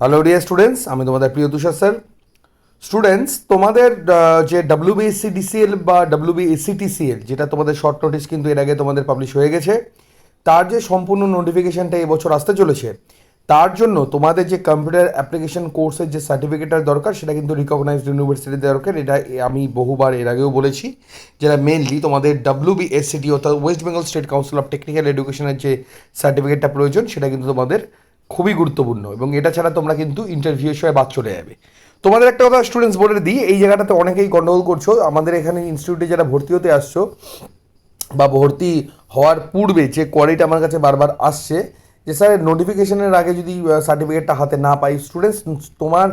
Hello dear students আমি তোমাদের প্রিয় তুষার স্যার। স্টুডেন্টস তোমাদের যে ডাব্লিউবিএসসি ডিসিএল বা ডাব্লিউবিএসসি টিসিএল যেটা তোমাদের শর্ট নোটিস কিন্তু এর আগে তোমাদের পাবলিশ হয়ে গেছে, তার যে সম্পূর্ণ নোটিফিকেশনটা এবছর আসতে চলেছে, তার জন্য তোমাদের যে কম্পিউটার অ্যাপ্লিকেশন কোর্সের যে সার্টিফিকেটটার দরকার, সেটা কিন্তু রিকগনাইজড ইউনিভার্সিটিতে দরকার। এটা আমি বহুবার এর আগেও বলেছি, যেটা মেনলি তোমাদের ডাব্লিউবিএসসিটি অর্থাৎ West Bengal State Council of Technical এডুকেশনের যে সার্টিফিকেটটা প্রয়োজন, সেটা কিন্তু তোমাদের খুবই গুরুত্বপূর্ণ এবং এটা ছাড়া তোমরা কিন্তু ইন্টারভিউ সময় বাদ চলে যাবে। তোমাদের একটা কথা স্টুডেন্টস বলে দিই, এই জায়গাটাতে অনেকেই গন্ডগোল করছ। আমাদের এখানে ইনস্টিটিউটে যারা ভর্তি হতে আসছো বা ভর্তি হওয়ার পূর্বে যে কোয়ালিটি আমার কাছে বারবার আসছে যে স্যার নোটিফিকেশনের আগে যদি সার্টিফিকেটটা হাতে না পাই স্টুডেন্টস তোমার,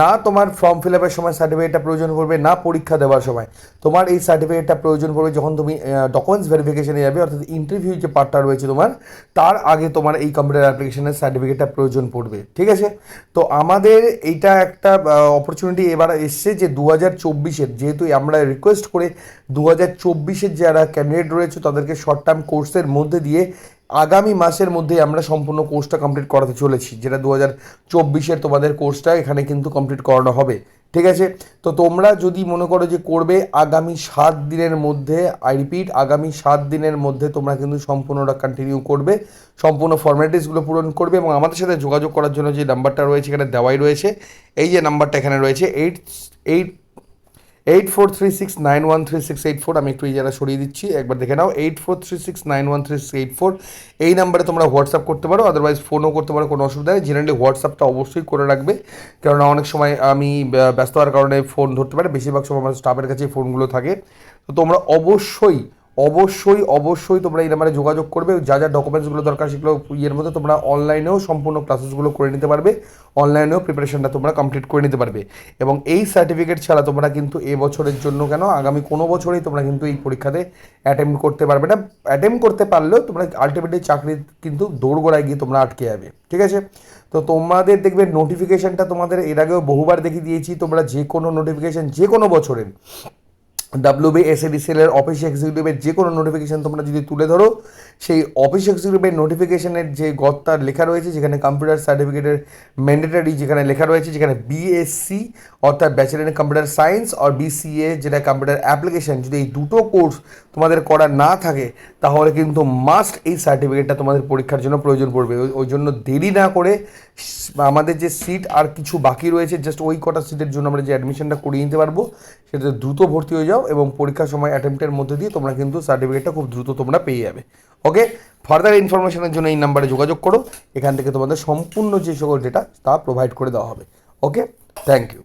না তোমার ফর্ম ফিল আপের সময় সার্টিফিকেটটা প্রয়োজন পড়বে না পরীক্ষা দেওয়ার সময়। তোমার এই সার্টিফিকেটটা প্রয়োজন পড়বে যখন তুমি ডকুমেন্টস ভেরিফিকেশনে যাবে, অর্থাৎ ইন্টারভিউ যে পার্টটা রয়েছে তোমার, তার আগে তোমার এই কম্পিউটার অ্যাপ্লিকেশনের সার্টিফিকেটটা প্রয়োজন পড়বে, ঠিক আছে? তো আমাদের এইটা একটা অপরচুনিটি এবার এসছে যে দু হাজার চব্বিশের, যেহেতু আমরা রিকোয়েস্ট করে দু হাজার চব্বিশের যারা ক্যান্ডিডেট রয়েছে, তাদেরকে শর্ট টার্ম কোর্সের মধ্যে দিয়ে আগামী মাসের মধ্যে আমরা সম্পূর্ণ কোর্সটা কমপ্লিট করাতে চলেছি, যেটা দু হাজার চব্বিশের তোমাদের কোর্সটা এখানে কিন্তু কমপ্লিট করানো হবে, ঠিক আছে? তো তোমরা যদি মনে করো যে করবে, আগামী সাত দিনের মধ্যে আই রিপিট আগামী সাত দিনের মধ্যে তোমরা কিন্তু সম্পূর্ণটা কন্টিনিউ করবে, সম্পূর্ণ ফর্ম্যালিটিসগুলো পূরণ করবে এবং আমাদের সাথে যোগাযোগ করার জন্য যে নাম্বারটা রয়েছে এখানে দেওয়াই রয়েছে, এই যে নাম্বারটা এখানে রয়েছে eight eight eight four three six nine one three six eight four আমি একটু জায়গা সরিয়ে দিচ্ছি। একবার দেখে নাও eight four three six nine one three six eight four এই নাম্বারে তোমরা হোয়াটসঅ্যাপ করতে পারো আদারওয়াইজ ফোনও করতে পারো, কোনো অসুবিধা নেই। জেনারেলি হোয়াটসঅ্যাপটা অবশ্যই করে রাখবে। কেননা অনেক সময় আমি ব্যস্ত হওয়ার কারণে ফোন ধরতে পারে, বেশিরভাগ সময় আমার স্টাফের কাছে ফোনগুলো থাকে। তো তোমরা অবশ্যই অবশ্যই অবশ্যই তোমরা এই নাম্বারে যোগাযোগ করবে। যা যা ডকুমেন্টসগুলো দরকার সেগুলো ইয়ের মধ্যে তোমরা অনলাইনেও সম্পূর্ণ ক্লাসেসগুলো করে নিতে পারবে। অনলাইনেও প্রিপারেশনটা তোমরা কমপ্লিট করে নিতে পারবে। এবং এই সার্টিফিকেট ছাড়া তোমরা কিন্তু এ বছরের জন্য কেন, আগামী কোনো বছরেই তোমরা কিন্তু এই পরীক্ষাতে অ্যাটেম্প করতে পারবে না। অ্যাটেম্প করতে পারলেও তোমরা আলটিমেটলি চাকরি কিন্তু দৌড়গোড়ায় গিয়ে তোমরা আটকে যাবে। ঠিক আছে? তো তোমাদের দেখবে নোটিফিকেশনটা তোমাদের এর আগেও বহুবার দেখিয়ে দিয়েছি। তোমরা যে কোনো নোটিফিকেশান যে কোনো বছরের ডাব্লিউবি এর অফিস এক্সিকিউটিভের যে কোনো নোটিফিকেশন তোমরা যদি তুলে ধরো, সেই অফিস এক্সিকিউটিভের নোটিফিকেশনের যে গত্তার লেখা রয়েছে, যেখানে কম্পিউটার সার্টিফিকেটের ম্যান্ডেটারি যেখানে লেখা রয়েছে, যেখানে বিএসসি অর্থাৎ ব্যাচেলার ইন কম্পিউটার সায়েন্স আর বিসিএ যেটা কম্পিউটার অ্যাপ্লিকেশন যদি এই দুটো কোর্স তোমাদের করা না থাকে, তাহলে কিন্তু মাস্ট এই সার্টিফিকেটটা তোমাদের পরীক্ষার জন্য প্রয়োজন পড়বে। ওই- জন্য দেরি না করে আমাদের যে সিট আর কিছু বাকি রয়েছে জাস্ট ওই কটা সিটের জন্য আমরা যে অ্যাডমিশনটা করিয়ে নিতে পারব, সেটাতে দ্রুত ভর্তি হয়ে যাও। এবং পরীক্ষার সময় অ্যাটেম্পটের মধ্যে দিয়ে তোমরা কিন্তু সার্টিফিকেটটা খুব দ্রুত তোমরা পেয়ে যাবে। ওকে ফার্দার ইনফরমেশনের জন্য এই নাম্বারে যোগাযোগ করো। এখান থেকে তোমাদের সম্পূর্ণ যে সকল ডেটা তা প্রোভাইড করে দেওয়া হবে। Okay thank you